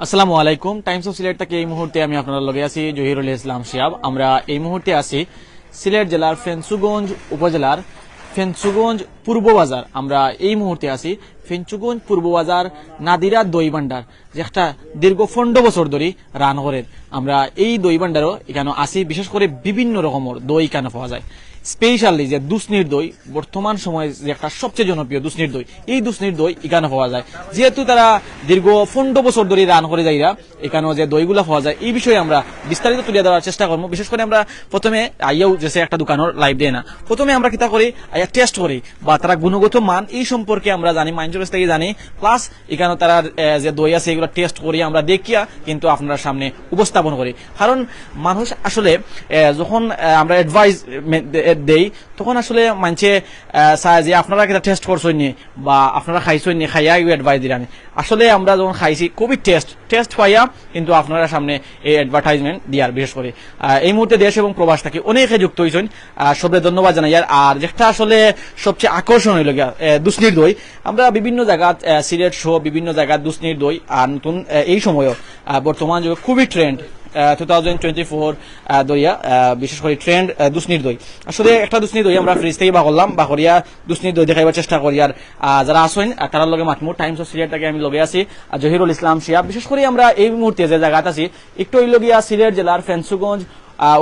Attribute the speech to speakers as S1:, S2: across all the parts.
S1: আসসালামু আলাইকুম। Times of Sylhet থেকে এই মুহূর্তে আমি আপনার লগে আছি, জহিরুল ইসলাম শিয়াব। আমরা এই মুহূর্তে আছি সিলেট জেলার ফেন্সুগঞ্জ উপজেলার ফেন্সুগঞ্জ পূর্ব বাজার। আমরা এই মুহূর্তে আছি ফেন্সুগঞ্জ পূর্ব বাজার নাদিরা দই ভান্ডার যেটা দীর্ঘ পনেরো বছর ধরে রান করে। আমরা এই দই ভান্ডারও এখানে আসি বিশেষ করে বিভিন্ন রকমের দই এখানে পাওয়া যায়। স্পেশালি যে দুসনির দই, বর্তমান সময়ে যে একটা সবচেয়ে জনপ্রিয় দুসনির দই, এই দুসনির দই এখানে পাওয়া যায়। যেহেতু তারা দীর্ঘ পনেরো বছর ধরে রান করে যাইরা, এখানেও যে দইগুলা পাওয়া যায়, এই বিষয়ে আমরা বিস্তারিত তুলে দেওয়ার চেষ্টা করব। বিশেষ করে আমরা প্রথমে আইয়াও যে একটা দোকানের লাইভ দেয় না, প্রথমে আমরা কিতা করি, আইয়া টেস্ট করি, বা তারা গুণগত মান এই সম্পর্কে আমরা জানি মাইন্ডস থেকে জানি। প্লাস এখানে তারা যে দই আছে, এগুলো টেস্ট করি, আমরা দেখিয়া কিন্তু আপনার সামনে উপস্থাপন করি। কারণ মানুষ আসলে যখন আমরা অ্যাডভাইস দেই তখন আসলে মানছে চায় যে আপনারা কিটা টেস্ট করছেন নি বা আপনারা খাইছেন নি খাইয়া অ্যাডভাইস দিলানি আসলে আমরা যখন খাইছি খুবই টেস্ট টেস্ট পাইয়া কিন্তু আপনারা সামনে এই অ্যাডভার্টাইজমেন্ট দিয়ার বিশেষ করে। এই মুহূর্তে দেশ এবং প্রবাস থাকি অনেকে যুক্ত হয়েছেন সবে ধন্যবাদ জানাই। আর আর যেটা আসলে সবচেয়ে আকর্ষণ হইল আহ, দই। আমরা বিভিন্ন জায়গাত আহ, সিলেট সহ বিভিন্ন জায়গাত দুসনির দই আর নতুন এই সময়ও বর্তমান খুবই ট্রেন্ড ট্রেন্ড দই। আসলে একটা দই আমরা ফ্রিজ করলাম দই দেখাইবার চেষ্টা করি। আর যারা লগে টাইমস আমি আছি জহিরুল ইসলাম শিয়া। বিশেষ করে আমরা এই মুহূর্তে যে জায়গাতে আছি, একটু হইল গিয়া সিলেট জেলার ফেন্সুগঞ্জ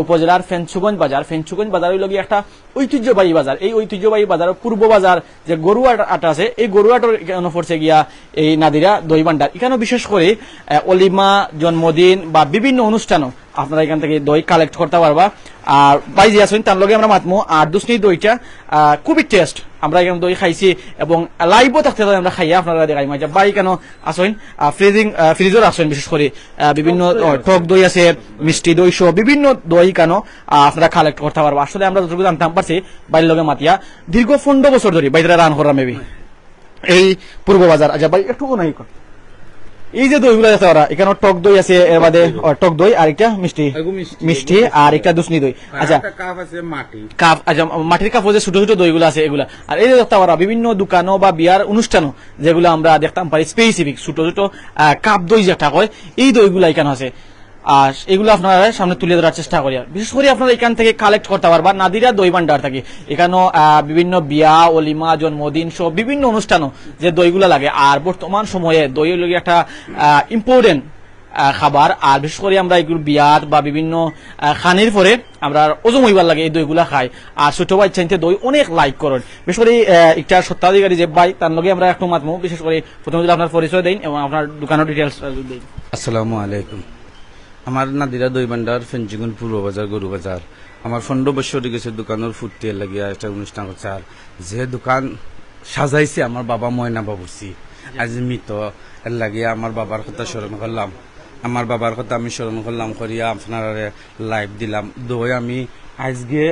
S1: উপজেলার ফেঞ্চুগঞ্জ বাজার। ফেঞ্চুগঞ্জ বাজার হইল একটা ঐতিহ্যবাহী বাজার। এই ঐতিহ্যবাহী বাজার পূর্ব বাজার যে গরু আটা আছে, এই গরু আটার পড়ছে গিয়া এই নাদিরা দই ভান্ডার। এখানে বিশেষ করে অলিমা, জন্মদিন বা বিভিন্ন অনুষ্ঠানও আপনারা এখান থেকে দই কালেক্ট করতে পারবা। আর বাইজি আসুন তার লগে আমরা মাতমো। আর দুসনি দইটা খুবই টেস্ট আমরা এখানে দই খাইছি এবং লাইভও থাকতে আমরা খাইয়া আপনারা দেখাই। মাঝে বাই কেন আসেন ফ্রিজিং ফ্রিজর আসেন বিশেষ করে। বিভিন্ন টক দই আছে। মিষ্টি দই সহ বিভিন্ন দই কেন আপনারা কালেক্ট করতে পারব। আসলে আমরা যতটুকু জানতাম পারছি বাইর লগে মাতিয়া দীর্ঘ পনেরো বছর ধরে বাইরে রান করা মেবি। এই পূর্ব বাজার। আচ্ছা ভাই একটু নাই। এই যে দইগুলো আছে ওরা এখানে টক দই আছে এর বাদে টক দই আর একটা মিষ্টি।
S2: মিষ্টি।
S1: আর একটা দুসনি দই। আচ্ছা।
S2: কাপ আছে মাটি।
S1: কাপ আচ্ছা মাটির কাপ যে ছোট ছোট দইগুলো আছে এগুলা। আর এই যে দেখতে পারা বিভিন্ন দোকানও বা বিয়ার অনুষ্ঠানও যেগুলো আমরা দেখতাম পারি স্পেসিফিক ছোট ছোট কাপ দই যেটা কয় এই দইগুলা এখানে আছে। আর এগুলো আপনারা সামনে তুলে ধরার চেষ্টা করি। বিশেষ করে আপনারা এখান থেকে কালেক্ট করতে পারবা নাদিরা দই ভান্ডার থাকে। এখানেও বিভিন্ন বিয়া, অলিমা, জন্মদিন সব বিভিন্ন অনুষ্ঠানও যে দইগুলো লাগে। আর বর্তমান সময়ে দই হলো একটা ইম্পর্টেন্ট খাবার। আর বিশেষ করে আমরা এগুলো বিয়াত বা বিভিন্ন খানির পরে আমরা ওজন হইবার লাগে এই দইগুলা খাই। আর ছোট ভাই চাইতে দই অনেক লাইক করেন। বিশেষ করে একটা সত্তাধিকারী যে ভাই, তার লগে আমরা একটু মাতমু। বিশেষ করে প্রথমে আপনার পরিচয় দিন এবং আপনার দোকানের ডিটেলস দিন।
S2: আসসালামু আলাইকুম। আমার নাদিরা দই ভান্ডার ফেঞ্চিগুন পূর্ব বাজার, গরু বাজার। আমার ফন্ড বৈশ্বর গেছে দোকানের ফুটতে লাগিয়া একটা অনুষ্ঠান হচ্ছে আর যে দোকান সাজাইছে আমার বাবা ময়না বাবুসি আজ মৃত এর লাগিয়া আমার বাবার কথা স্মরণ করলাম আমার বাবার কথা আমি স্মরণ করলাম করিয়া আপনার লাইভ দিলাম। দই আমি আজকে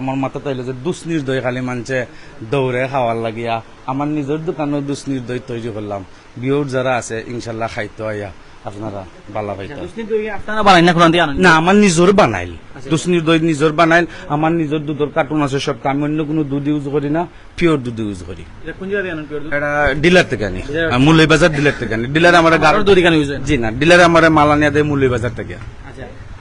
S2: আমার মাথা তাইলে যে দুসনির দই খালি মানছে দৌড়ে খাওয়ার লাগিয়া। আমার নিজের দোকানের দুসনির দই তৈরি করলাম। বিয়র যারা আছে ইনশাল্লাহ খাইতে আইয়া আপনারা বালা পাইতে
S1: না
S2: আমার নিজের বানাইল। দুসনির দই নিজের বানাইল। আমার নিজের দুধের কার্টুন আছে সব। আমি অন্য কোনো দুধ ইউজ করি না পিওর দুধ ইউজ করি।
S1: এটা কোন জায়গায় আনেন pure দুধ?
S2: এটা ডিলার থেকে আনি। মুল্লাই বাজার ডিলার থেকে আনি। ডিলার আমার
S1: কারোর দই এখানে use?
S2: জি না ডিলার আমার মাল আনিয়া দেয় বাজার থেকে।
S1: আচ্ছা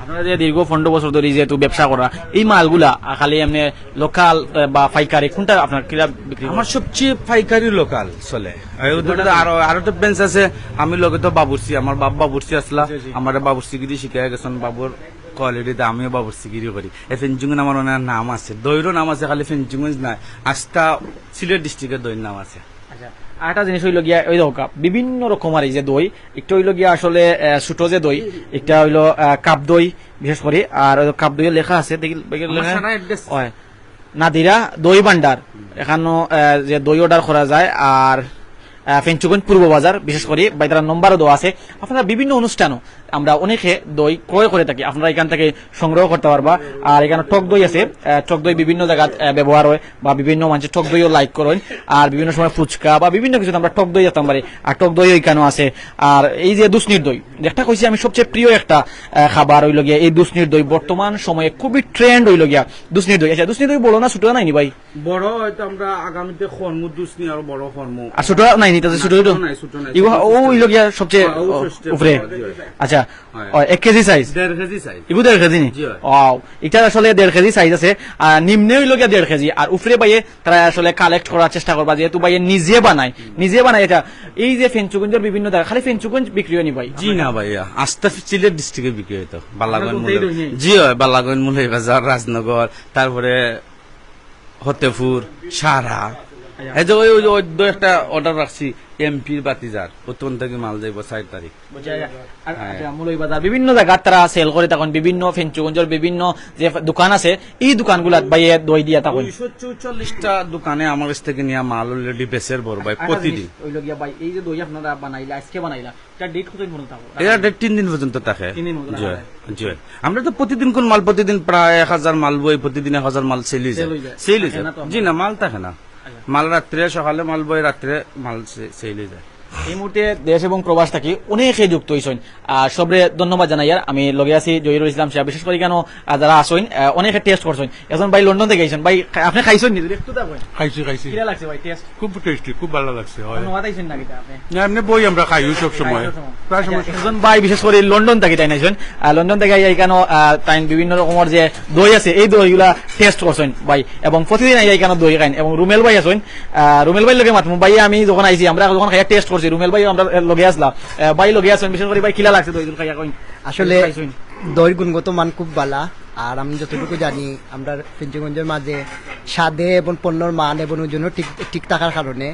S1: আপনারা যে দীর্ঘ পনেরো বছর ধরে যেহেতু ব্যবসা করা এই মালগুলা খালি এমনি লোকাল বা পাইকারি কোনটা আপনার কিরা বিক্রি
S2: আমার সবচেয়ে পাইকারি লোকাল চলে। আর আরও তো বেঞ্চ আছে। আমি লগে তো বাবুরসি আমার বাপ বাবুরসি আসলা। আমার বাবুরসিগিরি শিখাই গেছেন। বাবুর কোয়ালিটিতে আমিও বাবুরসিগিরি করি। এই ফেঞ্চুগুন আমার অনেক নাম আছে। দইরও নাম আছে খালি ফেঞ্চুগুন নাই। আজটা সিলেট ডিস্ট্রিক্টের দইয়ের নাম আছে।
S1: আর একটা জিনিস হইল গিয়া ওই দেখো বিভিন্ন রকমের এই যে দই একটা হইল গিয়া আসলে ছোটো যে দই একটা হইল কাপ দই বিশেষ করে আর ওই কাপ দই লেখা আছে। নাদিরা দই ভান্ডার এখানো যে দই অর্ডার করা যায় আর ফেঞ্চুগঞ্জ পূর্ব বাজার বিশেষ করে বাইতার নম্বরও দেওয়া আছে। আপনারা বিভিন্ন অনুষ্ঠানও আমরা অনেকে দই ক্রয় করে থাকি। আপনারা এখান থেকে সংগ্রহ করতে পারবা। আর এখানে টক দই আছে। টক দই বিভিন্ন জায়গায় ব্যবহার হয় বা বিভিন্ন মানুষের টক দইও লাইক করেন। আর বিভিন্ন সময় ফুচকা বা বিভিন্ন কিছু আমরা টক দই যেতাম পারি। আর টক দই এখানেও আছে। আর এই যে দুসনির দই যেটা কইছি আমি সবচেয়ে প্রিয় একটা খাবার হইল গিয়া এই দুসনির দই। বর্তমান সময়ে খুবই ট্রেন্ড হইল গিয়া দুসনির দই। আচ্ছা দুসনির দই বলো না ছোট নাইনি ভাই?
S2: বড় হয়তো আমরা আগামীতে খর্মু দুসনি আর বড় খর্মু
S1: আর ছোট নাইনি? নিতে ছোট ছোট?
S2: ছোট নাই,
S1: ইগো
S2: ছোট
S1: ও সবচেয়ে উপরে। আচ্ছা এক কেজি সাইজ
S2: দেড় কেজি চাই
S1: ইগু দেড় কেজি নি?
S2: জি,
S1: ও এটা আসলে দেড় কেজি সাইজ আছে। আর নিম্নে গিয়া দেড় কেজি। আর উপরে বাইয়ে তারা আসলে কালেক্ট করার চেষ্টা করবা যেহেতু বাইয়ে নিজে বানায়। নিজে বানায় এটা। এই যে ফেঞ্চুগঞ্জের বিভিন্ন জায়গা খালি ফেঞ্চুগঞ্জ বিক্রি হয়নি ভাই
S2: জি না ভাইয়া আস্তা সিলেট ডিস্ট্রিক্টে বিক্রি হইতো বালাগঞ্জ। জি হয় বালাগঞ্জ মূলে বাজার রাজনগর তারপরে হতেপুর সারা। এই যে ওই ওই যে ওই দু একটা অর্ডার রাখছি এমপির বাতিজার। ওতন থেকে মাল যাইব চার তারিখ।
S1: আর- আচ্ছা, মুলই বাজার বিভিন্ন জায়গার তারা সেল করে তখন বিভিন্ন ফেঞ্চুগঞ্জের বিভিন্ন যে দোকান আছে এই বাইয়ে দই দিয়া তখন।
S2: দুইশো চৌচল্লিশটা দোকানে আমার কাছ থেকে নিয়ে মাল অলরেডি বড় ভাই প্রতিদিন।
S1: ভাই এই যে দই আপনারা বানাইলা আজকে বানাইলা এটা ডেট কত থাকো?
S2: এটা ডেট তিন দিন পর্যন্ত থাকে।
S1: তিন দিন পর্যন্ত
S2: জি
S1: থাকে।
S2: জি আমরা তো প্রতিদিন কোন মাল প্রতিদিন প্রায় এক হাজার মাল বই প্রতিদিন এক হাজার মাল সেল হয়ে
S1: Sell
S2: যায়।
S1: হয়ে
S2: হয়ে জি না মাল থাকে না। মাল রাত্রে সকালে মাল বই রাত্রে মাল সেইলে যায়।
S1: এই মুহূর্তে দেশ এবং প্রবাস থাকি অনেকে যুক্ত হয়েছেন সবরে ধন্যবাদ জানাই। আর আমি লগে আছি জহিরুল ইসলাম সাহেব। বিশেষ করে কেন যারা আসেন অনেকে টেস্ট করছেন। এখন ভাই লন্ডন থেকে আইছেন। ভাই আপনি খাইছেন নি? একটু
S3: খাইছি খাইছি।
S1: কিরা লাগছে ভাই টেস্ট
S3: খুব টেস্টি খুব ভালো লাগছে হয়।
S1: ধন্যবাদ আইছেন নাকি আপনি?
S3: এমনি বই আমরা খাইও সব সময়। প্রায় সময়
S1: আচ্ছা, একজন ভাই বিশেষ করে লন্ডন থেকে তাই নাইছেন লন্ডন থেকে আইয়া কেন তাই বিভিন্ন রকমের যে দই আছে এই দইগুলা টেস্ট করছেন ভাই। এবং প্রতিদিন আইয়া কেন দই খাইন? এবং রুমেল ভাই আছেন আহ, রুমেল ভাই লগে মাতমু ভাই আমি যখন আইছি আমরা যখন খাইয়া টেস্ট করছি রুমেল ভাই আমরা লগে আসলাম। ভাই লগে আছেন বিশেষ করে ভাই কিলা লাগছে দই খাইয়া কইন।
S4: আসলে। দইয়ের গুণগত মান খুব বালা আর আমি যতটুকু জানি আমরা ফিঞ্চগঞ্জের মাঝে স্বাদে এবং পণ্যর মান এবং ওজনও ঠিক ঠিক থাকার কারণে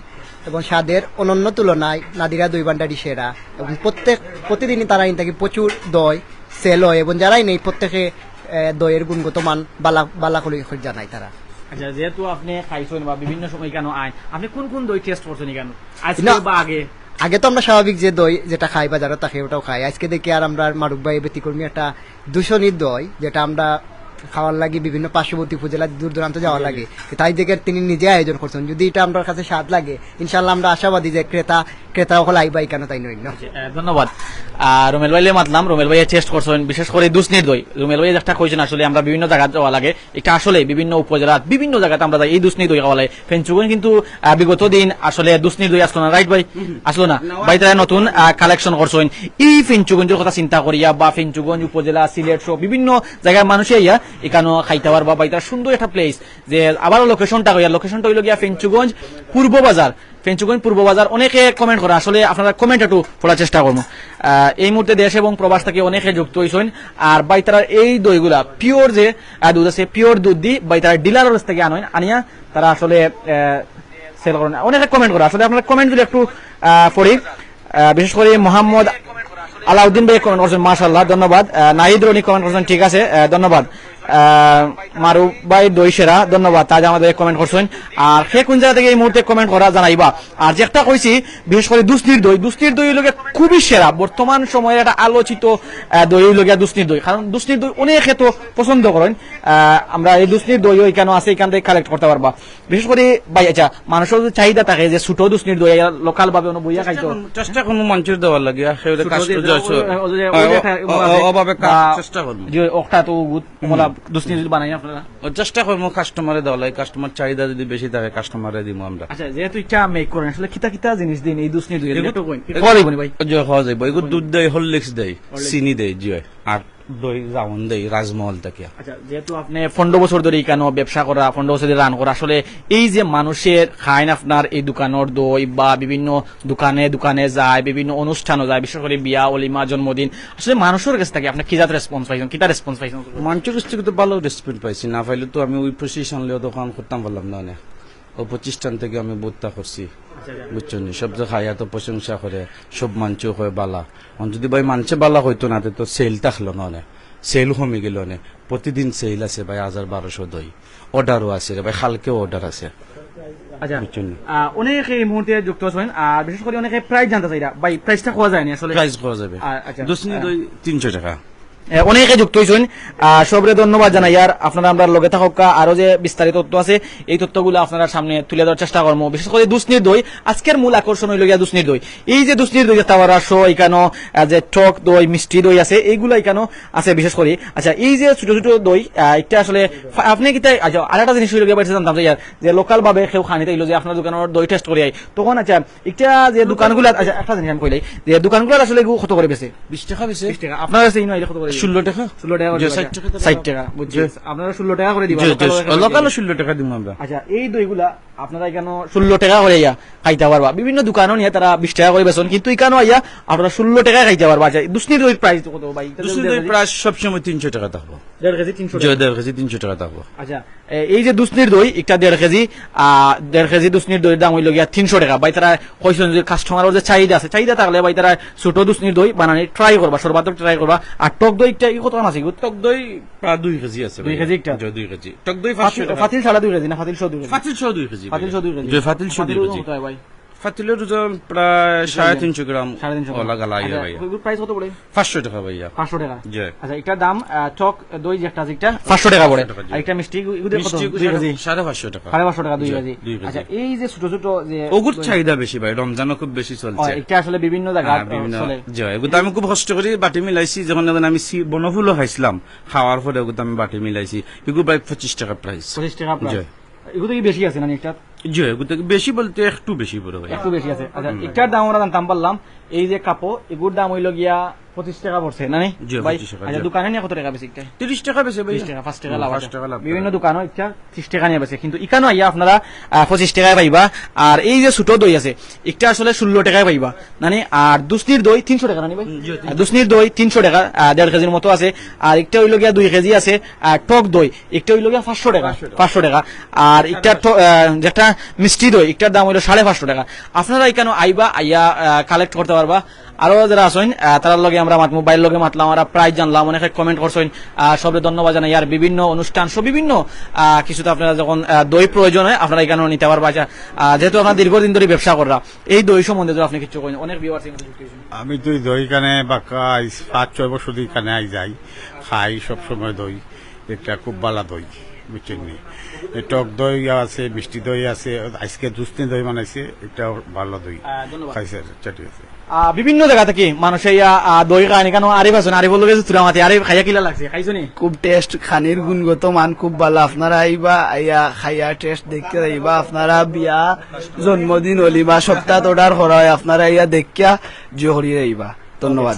S4: এবং স্বাদের অনন্য তুলনায় নাদিরা দই ভান্ডারি সেরা এবং প্রত্যেক প্রতিদিনই তারা ইনতাকি প্রচুর দই সেল হয় এবং যারাই নেই প্রত্যেকে দইয়ের গুণগত মান বালা বালা করে জানায় তারা।
S1: আচ্ছা যেহেতু আপনি খাইছেন বা বিভিন্ন সময় কেন আইন আপনি কোন কোন দই টেস্ট করছেন কেন? আজকে বা আগে?
S4: আগে তো আমরা স্বাভাবিক যে দই যেটা খাই বাজারে তাকে ওটাও খাই আজকে দেখি আর আমরা মারুক ভাই ব্যতিকর্মী একটা দূষণীর দই, যেটা আমরা খাওয়ার লাগে বিভিন্ন পার্শ্ববর্তী উপজেলা দূর দূরান্ত যাওয়ার লাগে। তাই দেখে তিনি নিজে আয়োজন করছেন। যদি এটা আমার কাছে স্বাদ লাগে ইনশাল্লাহ আমরা আশাবাদী যে ক্রেতা ক্রেতা সকল আইবাই কেন তাই নয়
S1: ধন্যবাদ। আর রুমেল ভাইলে মাতলাম। রুমেল ভাইয়া টেস্ট করছেন বিশেষ করে দুসনির দই রুমেল ভাই একটা কইছেন আসলে আমরা বিভিন্ন জায়গা যাওয়া লাগে। এটা আসলে বিভিন্ন উপজেলা বিভিন্ন জায়গাতে আমরা যাই। এই দুসনি দই খাওয়া লাগে। ফেঞ্চুগঞ্জ কিন্তু বিগত দিন আসলে দুসনি দই আসলো না রাইট ভাই? আসলো না? ভাই তারা নতুন কালেকশন করছেন। এই ফেঞ্চুগঞ্জের কথা চিন্তা করিয়া বা ফেঞ্চুগঞ্জ উপজেলা সিলেট সহ বিভিন্ন জায়গার মানুষে ইয়া এখানে খাইতে পারবা। বা এটা সুন্দর একটা প্লেস যে আবার লোকেশনটা কইয়া লোকেশনটা হইল গিয়া ফেঞ্চুগঞ্জ পূর্ব বাজার। ফেঞ্চুগঞ্জ পূর্ব বাজার অনেকে কমেন্ট করে, আসলে আপনারা কমেন্ট একটু পড়ার চেষ্টা করব। এই মুহূর্তে দেশ এবং প্রবাস থেকে অনেকে যুক্ত হয়েছেন আর বাইতারার এই দইগুলা পিওর যে দুধ আছে পিওর দুধ দি বাইতারা ডিলার থেকে আনেন, আনিয়া তারা আসলে সেল করেন। অনেকে কমেন্ট করে, আসলে আপনারা কমেন্ট যদি একটু পড়ি। বিশেষ করে মোহাম্মদ আলাউদ্দিন ভাই কমেন্ট করছেন মাশাল্লাহ ধন্যবাদ। নাহিদ রনি কমেন্ট করছেন, ঠিক আছে ধন্যবাদ। মারু ভাই দই সেরা ধন্যবাদ তাজ আমাদের কমেন্ট করছেন আর সে কোন জায়গা থেকে এই মুহূর্তে কমেন্ট করা জানাইবা আর যে একটা কইছি বিশেষ করে দুসনির দই দুসনির দই লোকে খুবই সেরা বর্তমান সময়ে একটা আলোচিত দই লোকে দুসনির দই কারণ দুসনির দই অনেক এত পছন্দ করেন আমরা এই দুসনির দই এখানে আছে এখান থেকে কালেক্ট করতে পারবা বিশেষ করে ভাই আচ্ছা মানুষের যদি চাহিদা থাকে যে ছোট দুসনির দই লোকাল ভাবে বইয়া খাইতো
S2: চেষ্টা করব মঞ্চের দেওয়ার লাগে অভাবে চেষ্টা করব
S1: ওটা তো মোলা যদি বানাই আপনারা?
S2: ও চেষ্টা করব কাস্টমারে দেওয়া লাগে। কাস্টমার চাহিদা যদি বেশি থাকে কাস্টমারে দিব আমরা।
S1: আচ্ছা যেহেতু এটা মেক করেন আসলে কিতা কিতা জিনিস দিন এই দুই ভাই।
S2: দুধ দেয় হরলিক্স দেয় চিনি দেয় জি আর দই জামন দেয় রাজমহল থেকে।
S1: আচ্ছা যেহেতু আপনি পনেরো বছর ধরে কেন ব্যবসা করা পনেরো বছর রান করা আসলে এই যে মানুষের খাইন আপনার এই দোকানের দই বা বিভিন্ন দোকানে দোকানে যায় বিভিন্ন অনুষ্ঠানও যায় বিশেষ করে বিয়া অলিমা জন্মদিন আসলে মানুষের কাছ থেকে আপনি কি জাত রেসপন্স পাইছেন কিতা রেসপন্স পাইছেন?
S2: মঞ্চের কাছ থেকে তো ভালো রেসপেক্ট পাইছি না পাইলে তো আমি ওই দোকান করতাম পারলাম না অনেক ও প্রতিষ্ঠান থেকে আমি বোধটা করছি। বুঝছ নি? সব যে খাইয়া তো প্রশংসা করে সব মাঞ্চ হয় বালা। যদি ভাই মানছে বালা হইতো না তো সেল থাকল না অনেক সেল কমে গেল অনেক প্রতিদিন সেল আছে ভাই হাজার বারোশো দই। অর্ডারও আছে রে ভাই কালকেও অর্ডার আছে।
S1: আচ্ছা
S2: বুঝছেন
S1: অনেকে এই মুহূর্তে যুক্ত আছেন আর বিশেষ করে অনেকে প্রাইস জানতে চাই ভাই প্রাইসটা খাওয়া যায়নি আসলে?
S2: প্রাইস করা যাবে।
S1: আচ্ছা।
S2: দশ দই তিনশো টাকা।
S1: অনেকে যুক্ত হয়েছেন আহ, সবরে ধন্যবাদ জানাই। আর আপনারা আমরা লগে থাকক আরও যে বিস্তারিত তথ্য আছে এই তথ্যগুলো আপনারা সামনে তুলে ধরার চেষ্টা করব। বিশেষ করে দুষ্নির দই আজকের মূল আকর্ষণ হইল গিয়া দুষ্নির দই এই যে দুষ্নির দই তাওয়ার শো এখানে যে টক দই মিষ্টি দই আছে এইগুলো এখানে আছে বিশেষ করে। আচ্ছা এই যে ছোট ছোট দই আহ, এটা আসলে আপনি কি তাই আচ্ছা আরেকটা জিনিস হইল গিয়া বাইরে জানতাম ইয়ার যে লোকাল ভাবে কেউ খানি তাইলো যে আপনার দোকানের দই টেস্ট করে আই তখন আচ্ছা এটা যে দোকানগুলো আচ্ছা একটা জিনিস আমি কইলাই যে দোকানগুলো আসলে কত করে বেছে।
S2: বিশ টাকা বেশি
S1: টাকা। আপনার কাছে ইনো আইলে কত করে
S2: ষোলো টাকা?
S1: ষোলো টাকা করে
S2: ষাট
S1: আচ্ছা।
S2: টাকা তো
S1: ষাট টাকা বুঝছি। আপনারা ষোলো টাকা করে দিবা লোকাল
S2: যে-
S1: লোকাল
S2: লোকালও ষোলো টাকা দিব আমরা।
S1: আচ্ছা এই দইগুলা আপনারা এখানে ষোলো টাকা করে ইয়া খাইতে পারবা। বিভিন্ন দোকানও নিয়ে তারা বিশ টাকা করে বেচন কিন্তু আপনারা ষোলো টাকা খাইতে পারবা। আচ্ছা দই প্রাইস কত ভাই?
S2: দই
S1: কেজি?
S2: সবসময় তিনশো টাকা থাকব।
S1: দেড় কেজি তিনশো
S2: দেড় কেজি তিনশো টাকা থাকব।
S1: আচ্ছা এই যে দুষ্নির দই একটা দেড় কেজি আহ, দেড় কেজি দুষ্নির দইয়ের দাম হইল গিয়া তিনশো টাকা। ভাই তারা কইছেন যে কাস্টমারের যে চাহিদা আছে চাহিদা থাকলে ভাই তারা ছোট দুষ্নির দই বানানি ট্রাই করবা সর্বাত্মক ট্রাই করবা। আর টক দই একটা কত আছে?
S2: টক দই প্রায় দুই কেজি আছে
S1: দুই কেজি একটা?
S2: দুই কেজি। টক দই পাঁচশো
S1: ফাতিল-
S2: টাকা।
S1: দুই কেজি না? ফাতিল শো দুই কেজি।
S2: ফাতিল শো দুই কেজি
S1: ফাতিল শো দুই কেজি।
S2: ফাতিল শো দুই কেজি।
S1: ভাই?
S2: ফাতিলের ওজন প্রায় সাড়ে তিনশো গ্রাম।
S1: সাড়ে তিনশো
S2: ওলা গালা ইয়ে ভাইয়া।
S1: প্রাইস কত পড়ে?
S2: পাঁচশো টাকা ভাইয়া।
S1: পাঁচশো টাকা। আচ্ছা এটার দাম চক দই আছে পাঁচশো টাকা পড়ে। একটা মিষ্টি
S2: সাড়ে পাঁচশো টাকা।
S1: সাড়ে পাঁচশো টাকা দুই কেজি। আচ্ছা এই যে ছোট ছোট যে
S2: ওগুর চাহিদা বেশি ভাই রমজানও খুব বেশি চলছে।
S1: এটা আসলে বিভিন্ন জায়গা
S2: হ্যাঁ, বিভিন্ন এগুলো আমি খুব কষ্ট করি বাটি মিলাইছি। যখন যখন আমি বনফুলও খাইছিলাম খাওয়ার পরে ওগুলো আমি বাটি মিলাইছি। এগুলো প্রায় পঁচিশ টাকা প্রাইস
S1: পঁচিশ টাকা প্রায়
S2: জি।
S1: এগুলো কি বেশি আছে না একটা
S2: বেশি বলতে একটু বেশি বড়
S1: আছে। আচ্ছা এটার দাম আমরা জানতাম পারলাম এই যে কাপো এগুর দাম হইল গিয়া পঁচিশ টাকা পড়ছে না নি
S2: জি,
S1: ভাই
S2: 25 টাকা, জি।
S1: দোকানে নিয়ে কত টাকা বেশি
S2: তিরিশ টাকা বেশি
S1: বিশ টাকা পাঁচ টাকা লাভ
S2: পাঁচ
S1: আছে।
S2: টাকা লাভ।
S1: বিভিন্ন দোকানও ইচ্ছা ত্রিশ টাকা নিয়ে বেছে কিন্তু ইকানো আইয়া আপনারা পঁচিশ টাকায় পাইবা। আর এই যে ছোট দই আছে একটা আসলে ষোলো টাকায় পাইবা। মানে আর দুসনির দই তিনশো টাকা নানি ভাই? দুসনির দই তিনশো টাকা দেড় কেজির মতো আছে। আর একটা হইল গিয়া দুই কেজি আছে আর টক দই একটা হইল গিয়া পাঁচশো টাকা পাঁচশো টাকা। আর একটা যেটা মিষ্টি দই একটার দাম হইল সাড়ে পাঁচশো টাকা। আপনারা এখানে আইবা আইয়া কালেক্ট করতে পারবা। আরও যারা আসেন তার লগে আমরা মোবাইল লগে মাতলাম আমরা প্রাইজ জানলাম অনেকে কমেন্ট করছেন সবে ধন্যবাদ জানাই। আর বিভিন্ন অনুষ্ঠান সব বিভিন্ন কিছুতে আপনারা যখন দই প্রয়োজন হয় আপনারা এখানেও নিতে পারবা। আচ্ছা, যেহেতু আপনার দীর্ঘদিন ধরে ব্যবসা করা এই দই সম্বন্ধে আপনি কিছু করেন অনেক
S3: আমি তো দই কানে বা পাঁচ ছয় বছর কানে আই যাই খাই সব সময় দই এটা খুব ভালো দই বুঝছেন টক দই আছে মিষ্টি দই আছে আজকে দুস্তি দই বানাইছে এটা ভালো দই। খাইছে চাটি আছে।
S1: বিভিন্ন জায়গা থেকে মানুষ দই খায় কেন আরিফ আছেন আরিফ বলে গেছে তুরা মাতি আরিফ খাইয়া কিলা লাগছে? খাইছো নি?
S5: খুব টেস্ট খানির গুণগত মান খুব ভালো। আপনারা আইবা আইয়া খাইয়া টেস্ট দেখতে আইবা আপনারা বিয়া জন্মদিন হলি বা সপ্তাহ অর্ডার করা হয় আপনারা আইয়া দেখিয়া জহরি আইবা ধন্যবাদ।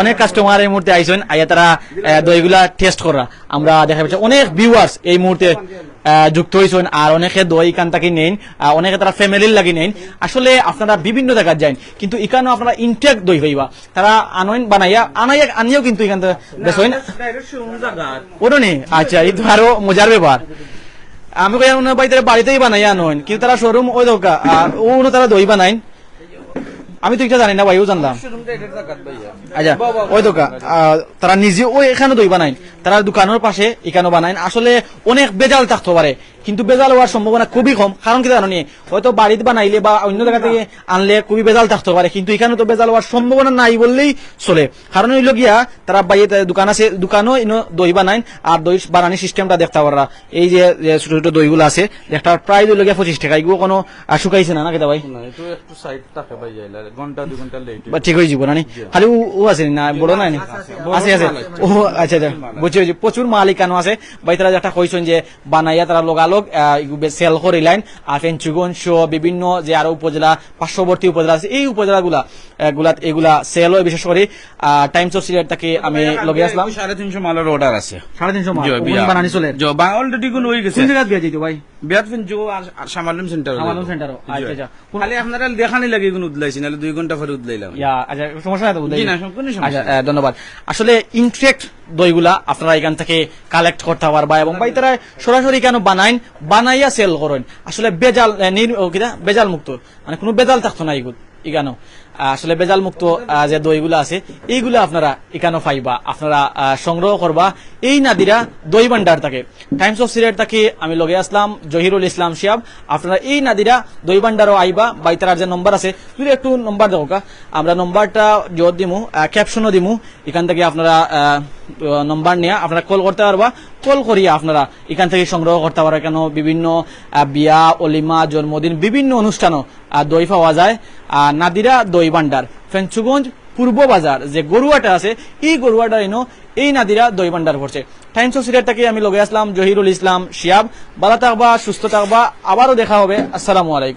S1: অনেক কাস্টমার এই মুহূর্তে আইসেন আইয়া তারা দইগুলা টেস্ট করা। আমরা দেখা পাচ্ছি অনেক ভিউয়ার্স এই মুহূর্তে যুক্ত হয়েছেন আর অনেকে দই কান তাকে নেন অনেকে তারা ফ্যামিলির লাগি নেন আসলে আপনারা বিভিন্ন জায়গায় যান কিন্তু এখানেও আপনারা ইনটেক দই হইবা তারা আনইন, বানাইয়া, আনাইয়া, আনিয়েও কিন্তু এখান থেকে নেই আচ্ছা এই তো আরও মজার ব্যাপার। আমি কই বাড়িতেই বানাইয়া আনইন, কিন্তু তারা শোরুম ওই দোকা ও তারা দই বানাইন। আমি তো এটা জানি না, ভাইও জানলাম আচ্ছা ওই দোকান তারা নিজে, ওই এখানে দই বানাইন তারা দোকানের পাশে এখানে বানায়। আসলে অনেক বেজাল থাকতে পারে। কিন্তু বেজাল হওয়ার সম্ভাবনা খুবই কম। কারণ কি জানো? হয়তো বাড়িতে বানাইলে বা অন্য জায়গা থেকে আনলে খুবই বেজাল থাকতে পারে কিন্তু এখানে তো বেজাল হওয়ার সম্ভাবনা নাই বললেই চলে। কারণ হইল গিয়া তারা বাইরে দোকান আছে দোকানও ইনো দই বানাইন আর দই বানানোর সিস্টেমটা দেখতে পারা এই যে ছোট ছোট দইগুলো আছে একটা প্রায় দই লগিয়া পঁচিশ টাকা এগুলো কোনো শুকাইছে না না ভাই? ঠিক হয়ে যাব না খালি ও- আছে না? বড় নাই? আছে আছে। ও আচ্ছা আচ্ছা। বুঝছি বুঝছি। প্রচুর মালিকানো আছে। বাই তারা যেটা কইছেন যে বানাইয়া তারা লগালগ সেল করিলেন আর ফেঞ্চুগঞ্জ সহ বিভিন্ন যে আরও উপজেলা পার্শ্ববর্তী উপজেলা আছে এই উপজেলাগুলা গুলা এগুলা সেল হয় বিশেষ করে টাইমস অফ সিলেট থেকে আমি লগে আসলাম।
S2: সাড়ে তিনশো মালের অর্ডার আছে।
S1: সাড়ে তিনশো মাল। বানানি চলে।
S2: অলরেডি কোন হয়ে গেছে।
S1: ভাই?
S2: বিয়াত জো আর সামালুম সেন্টার
S1: সামালুম সেন্টারও, আচ্ছা, আচ্ছা।
S2: খালি আপনারা দেখানি লাগে কোন উদলাইছি নাহলে দুই ঘণ্টা পরে উদলাইলাম।
S1: ইয়া আচ্ছা সমস্যা নাই তো
S2: না, কোনো সমস্যা
S1: আচ্ছা, ধন্যবাদ। আসলে ইনট্রেক্ট দইগুলা আপনারা এখান থেকে কালেক্ট করতে পারবা এবং ভাই তারা সরাসরি কেন বানাইন? বানাইয়া সেল করেন। আসলে বেজাল নির- বেজাল মুক্ত। মানে কোনো বেজাল থাকতো না এগুলো ইগানো। আসলে বেজাল মুক্ত যে দইগুলো আছে, এইগুলো আপনারা এখানে পাইবা আপনারা সংগ্রহ করবা। এই নাদিরা দই ভান্ডার থাকে। টাইমস অফ সিলেট থাকে, আমি লগে আসলাম, জহিরুল ইসলাম শিয়াব। আপনারা এই নাদিরা দই ভান্ডারও আইবা, বাইতার যে নম্বর আছে, তুই একটু নম্বর দেখো। আমরা নম্বরটা জোর দিমু ক্যাপশনও দিমু। এখান থেকে আপনারা নম্বর নিয়ে আপনারা কল করতে পারবা। কল করিয়া আপনারা এখান থেকে সংগ্রহ করতে পারবা। কেন বিভিন্ন বিয়া, অলিমা, জন্মদিন, বিভিন্ন অনুষ্ঠানও দই পাওয়া যায়। নাদিরা দই ভান্ডার। ফেঞ্চুগঞ্জ পূর্ব বাজার, যে গরুয়াটা আছে, এই গরুয়াটা এনো এই নাদিরা দই ভান্ডার ভরছে। টাইমস অফ সিলেট থেকে আমি লগে আসলাম, জহিরুল ইসলাম, শিয়াব। বালা থাকবা, সুস্থ থাকবা। আবারও দেখা হবে। আসসালামু আলাইকুম।